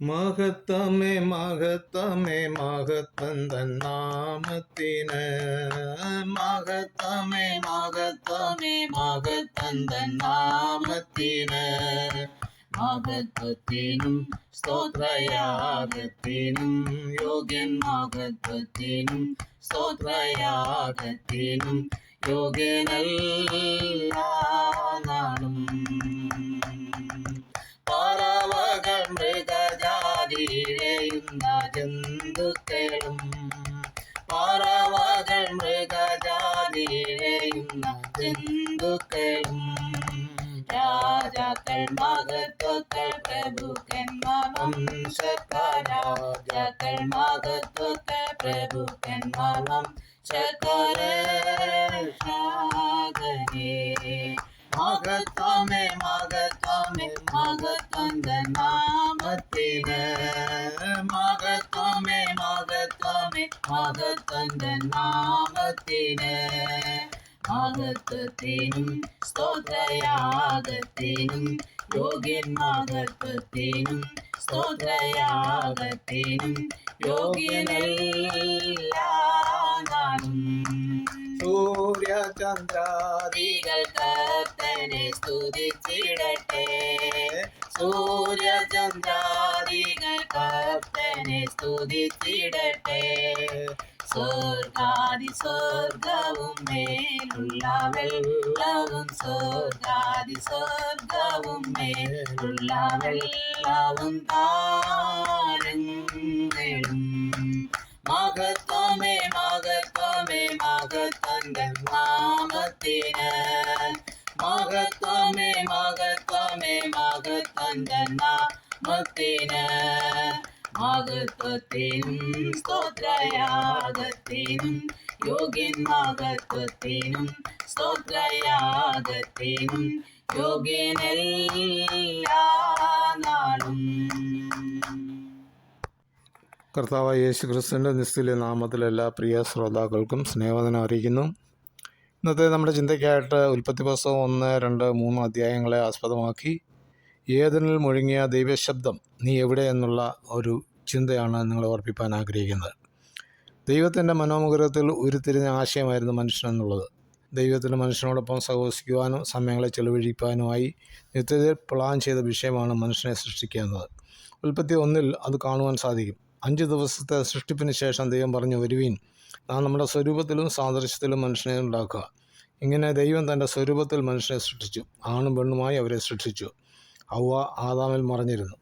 மகத்தமே மகத்தமே மகத்தந்தன் நாமத்தின. மகத்தமே மகத்தமே மகத்தந்தன் நாமத்தின. மகத்துவத்தினும் ஸ்தோத்ரயாகத்தினும் யோகின் மகத்துவத்தினும் ஸ்தோத்ரயாகத்தினும் யோகினல் ఎందుకెం రాజా కర్మాగతో కర్ప్రభుకెన్మవంశ రాజా కర్మాగతో కర్ప్రభుకెన్మవం శకరే సాగరే மாகத்வமே மாகத்வமே மாகத்வந்த நாமத்தின மாகத்வமே மாகத்வமே மாகத்வந்த நாமத்தின മഹത്വത്തിനും സ്തോത്രയാഗത്തിനും യോഗ്യൻ മഹത്വത്തിനും സ്തോത്രയാഗത്തിനും യോഗ്യനെല്ലാ നാളും സൂര്യചന്ദ്രാദികൾ കർത്തനെ സ്തുതിച്ചിടട്ടെ. സൂര്യചന്ദ്രാദികൾ കർത്തനെ സ്തുതിച്ചിടട്ടെ. സ്വർഗാദി സ്വർഗവും മേലുള്ള വെള്ളവും സ്വർഗാദി സ്വർഗവും മേലുള്ള വെള്ളവും താരങ്ങളും മഹത്വമേ മഹത്വമേ മഹത്വന്റെ നാമത്തിന് മഹത്വമേ മഹത്വമേ മഹത്വന്റെ നാമത്തിന് മഹത്വത്തിനും സ്തോത്രയാഗത്തിനും യോഗിൻ മഹത്വത്തിനും സ്തോത്രയാഗത്തിനും യോഗിനെല്ലാ നാളും. കർത്താവായ യേശു ക്രിസ്തുവിന്റെ നിസ്തുല്യ നാമത്തിൽ എല്ലാ പ്രിയ ശ്രോതാക്കൾക്കും സ്നേഹവദനം അറിയിക്കുന്നു. ഇന്നത്തെ നമ്മുടെ ചിന്തയ്ക്കായിട്ട് ഉൽപ്പത്തി പുസ്തകം ഒന്ന് രണ്ട് മൂന്ന് അധ്യായങ്ങളെ ആസ്പദമാക്കി ഏതിനിൽ മുഴങ്ങിയ ദൈവശബ്ദം നീ എവിടെ എന്നുള്ള ഒരു ചിന്തയാണ് നിങ്ങളെ ഓർപ്പിക്കാൻ ആഗ്രഹിക്കുന്നത്. ദൈവത്തിന്റെ മനോമുഖരത്തിൽ ഉരുത്തിരിഞ്ഞ ആശയമായിരുന്നു മനുഷ്യനെന്നുള്ളത് ദൈവത്തിന്റെ മനുഷ്യനോടൊപ്പം സഹവസിക്കുവാനും സമയങ്ങളെ ചെലവഴിക്കാനുമായി നിത്യതയിൽ പ്ലാൻ ചെയ്ത വിഷയമാണ് മനുഷ്യനെ സൃഷ്ടിക്കുക എന്നത്. ഉൽപ്പത്തി ഒന്നിൽ അത് കാണുവാൻ സാധിക്കും. അഞ്ച് ദിവസത്തെ സൃഷ്ടിപ്പിന് ശേഷം ദൈവം പറഞ്ഞു വരുവീൻ നാം നമ്മുടെ സ്വരൂപത്തിലും സാദൃശ്യത്തിലും മനുഷ്യനെ ഉണ്ടാക്കുക. ഇങ്ങനെ ദൈവം തന്റെ സ്വരൂപത്തിൽ മനുഷ്യനെ സൃഷ്ടിച്ചു. ആണും പെണ്ണുമായി അവരെ സൃഷ്ടിച്ചു. ഔവ ആദാമിൽ മറഞ്ഞിരുന്നു.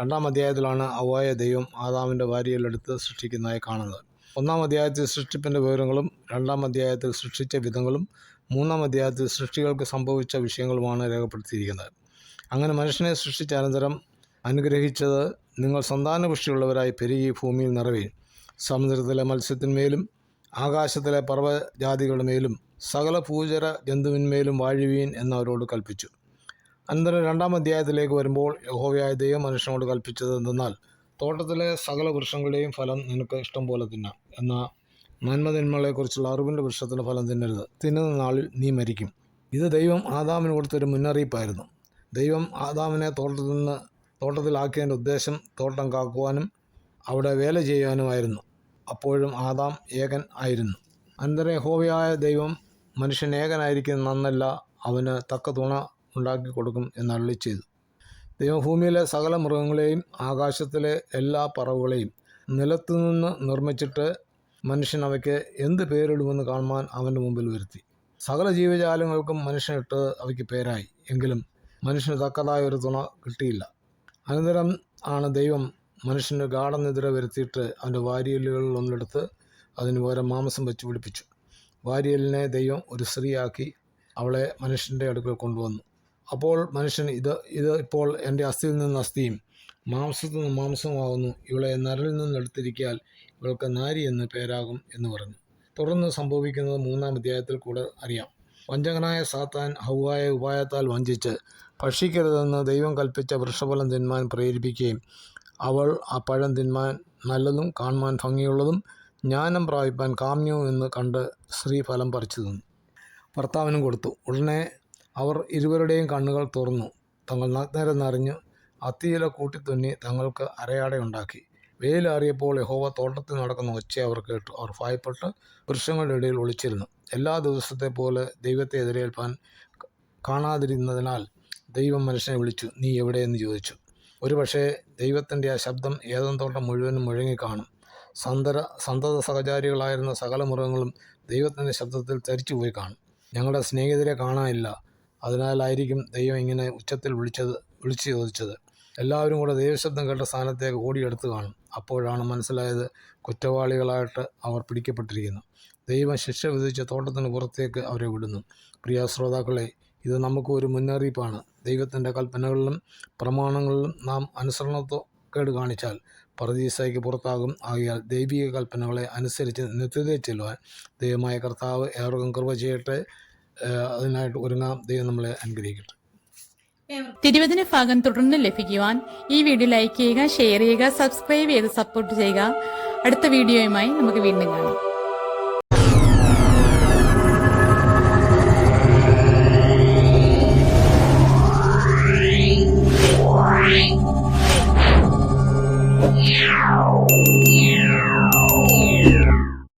രണ്ടാം അധ്യായത്തിലാണ് ഔവയെ ദൈവം ആദാമിന്റെ ഭാര്യയിലെടുത്ത് സൃഷ്ടിക്കുന്നതായി കാണുന്നത്. ഒന്നാം അധ്യായത്തിൽ സൃഷ്ടിപ്പിന്റെ വിവരങ്ങളും രണ്ടാം അധ്യായത്തിൽ സൃഷ്ടിച്ച വിധങ്ങളും മൂന്നാം അധ്യായത്തിൽ സൃഷ്ടികൾക്ക് സംഭവിച്ച വിഷയങ്ങളുമാണ് രേഖപ്പെടുത്തിയിരിക്കുന്നത്. അങ്ങനെ മനുഷ്യനെ സൃഷ്ടിച്ച അനന്തരം അനുഗ്രഹിച്ചത് നിങ്ങൾ സന്താനപുഷ്ടിയുള്ളവരായി പെരുകി ഭൂമിയിൽ നിറവേൻ. സമുദ്രത്തിലെ മത്സ്യത്തിന്മേലും ആകാശത്തിലെ പർവജാതികളുടെ മേലും സകല പൂജര ജന്തുവിന്മേലും വാഴുവീൻ എന്നവരോട് കൽപ്പിച്ചു. അനന്തരം രണ്ടാം അധ്യായത്തിലേക്ക് വരുമ്പോൾ യഹോവയായ ദൈവം മനുഷ്യനോട് കൽപ്പിച്ചത് എന്തെന്നാൽ തോട്ടത്തിലെ സകല വൃക്ഷങ്ങളുടെയും ഫലം നിനക്ക് ഇഷ്ടം പോലെ തിന്നാം എന്നാൽ നന്മതിന്മകളെക്കുറിച്ചുള്ള അറിവിന്റെ വൃക്ഷത്തിന്റെ ഫലം തിന്നരുത്. തിന്നുന്ന നാളിൽ നീ മരിക്കും. ഇത് ദൈവം ആദാമിന് കൊടുത്തൊരു മുന്നറിയിപ്പായിരുന്നു. ദൈവം ആദാമിനെ തോട്ടത്തിൽ നിന്ന് തോട്ടത്തിലാക്കിയതിന്റെ ഉദ്ദേശം തോട്ടം കാക്കുവാനും അവിടെ വേല ചെയ്യാനുമായിരുന്നു അപ്പോഴും ആദാം ഏകൻ ആയിരുന്നു. അനന്തരം യഹോവയായ ദൈവം മനുഷ്യൻ ഏകനായിരിക്കുന്ന നന്നല്ല അവന് തക്ക തുണ ഉണ്ടാക്കി കൊടുക്കും എന്നള്ളി ചെയ്തു ദൈവഭൂമിയിലെ സകല മൃഗങ്ങളെയും ആകാശത്തിലെ എല്ലാ പറവുകളെയും നിലത്തുനിന്ന് നിർമ്മിച്ചിട്ട് മനുഷ്യൻ അവയ്ക്ക് എന്ത് പേരിടുമെന്ന് കാണുവാൻ അവന്റെ മുമ്പിൽ വരുത്തി. സകല ജീവജാലങ്ങൾക്കും മനുഷ്യനിട്ട് അവയ്ക്ക് പേരായി. എങ്കിലും മനുഷ്യന് തക്കതായ ഒരു തുണ കിട്ടിയില്ല. അനന്തരം ആണ് ദൈവം മനുഷ്യന് ഗാഠനിദ്ര വരുത്തിയിട്ട് അവന്റെ വാരിയലുകളിൽ ഒന്നെടുത്ത് അതിന് പകരം മാംസം വെച്ച് പിടിപ്പിച്ചു. വാരിയലിനെ ദൈവം ഒരു സ്ത്രീയാക്കി അവളെ മനുഷ്യന്റെ അടുക്കൽ കൊണ്ടുവന്നു. അപ്പോൾ മനുഷ്യൻ ഇത് ഇത് ഇപ്പോൾ എന്റെ അസ്ഥിയിൽ നിന്ന് അസ്ഥിയും മാംസത്തിൽ നിന്ന് മാംസമാകുന്നു ഇവളെ നരലിൽ നിന്ന് എടുത്തിരിക്കാൽ ഇവൾക്ക് നാരി എന്ന് പേരാകും എന്ന് പറഞ്ഞു. തുടർന്ന് സംഭവിക്കുന്നത് മൂന്നാം അധ്യായത്തിൽ കൂടെ അറിയാം. വഞ്ചകനായ സാത്താൻ ഹൗവായ ഉപായത്താൽ വഞ്ചിച്ച് ഭക്ഷിക്കരുതെന്ന് ദൈവം കൽപ്പിച്ച വൃക്ഷഫലം തിന്മാൻ പ്രേരിപ്പിക്കുകയും അവൾ ആ പഴം തിന്മാൻ നല്ലതും കാണുവാൻ ഭംഗിയുള്ളതും ജ്ഞാനം പ്രാപിപ്പാൻ കാമ്യവും എന്ന് കണ്ട് സ്ത്രീ ഫലം പറിച്ചു തന്നു. ഭർത്താവിനും കൊടുത്തു. ഉടനെ അവർ ഇരുവരുടെയും കണ്ണുകൾ തുറന്നു. തങ്ങൾ നഗ്നരെന്നറിഞ്ഞ് അത്തിയില കൂട്ടിത്തുന്നി തങ്ങൾക്ക് അരയാടയുണ്ടാക്കി വെയിലാറിയപ്പോൾ യഹോവ തോട്ടത്തിൽ നടക്കുന്ന ഒച്ച അവർ കേട്ടു. അവർ ഭയപ്പെട്ട് വൃക്ഷങ്ങളുടെ ഇടയിൽ ഒളിച്ചിരുന്നു. എല്ലാ ദിവസത്തെ പോലെ ദൈവത്തെ എതിരേൽപ്പാൻ കാണാതിരുന്നതിനാൽ ദൈവം മനുഷ്യനെ വിളിച്ചു നീ എവിടെയെന്ന്? ചോദിച്ചു. ഒരു പക്ഷേ ദൈവത്തിന്റെ ആ ശബ്ദം ഏതം തോട്ടം മുഴുവനും മുഴങ്ങിക്കാണും സന്തര സന്തത സഹചാരികളായിരുന്ന സകല മൃഗങ്ങളും ദൈവത്തിന്റെ ശബ്ദത്തിൽ തരിച്ചുപോയി കാണും. ഞങ്ങളുടെ സ്നേഹിതരെ കാണാനില്ല. അതിനാലായിരിക്കും ദൈവം ഇങ്ങനെ ഉച്ചത്തിൽ വിളിച്ചത് വിളിച്ചു ചോദിച്ചത്. എല്ലാവരും കൂടെ ദൈവശബ്ദം കേട്ട സ്ഥാനത്തേക്ക് ഓടിയെടുത്ത് കാണും. അപ്പോഴാണ് മനസ്സിലായത് കുറ്റവാളികളായിട്ട് അവർ പിടിക്കപ്പെട്ടിരിക്കുന്നു. ദൈവം ശിക്ഷ വിധിച്ച തോട്ടത്തിന് പുറത്തേക്ക് അവരെ വിടുന്നു. പ്രിയ ശ്രോതാക്കളെ ഇത് നമുക്ക് ഒരു മുന്നറിയിപ്പാണ്. ദൈവത്തിന്റെ കൽപ്പനകളിലും പ്രമാണങ്ങളിലും നാം അനുസരണത്തോക്കേട് കാണിച്ചാൽ പറദീസായിക്ക് പുറത്താകും. ആകിയാൽ ദൈവിക കൽപ്പനകളെ അനുസരിച്ച് നിത്യതയിൽ ചെല്ലുവാൻ ദൈവമായ കർത്താവ് ഏവർക്കും കൃപ ചെയ്യട്ടെ. അതിനായിട്ട് ഒരുങ്ങാം ദൈവം നമ്മളെ അനുഗ്രഹിക്കട്ടെ. തിരുവചന ഭാഗം തുടർന്ന് ലഭിക്കുവാൻ ഈ വീഡിയോ ലൈക്ക് ചെയ്യുക ഷെയർ ചെയ്യുക സബ്സ്ക്രൈബ് ചെയ്ത് സപ്പോർട്ട് ചെയ്യുക. അടുത്ത വീഡിയോയുമായി നമുക്ക് വീണ്ടും കാണാം.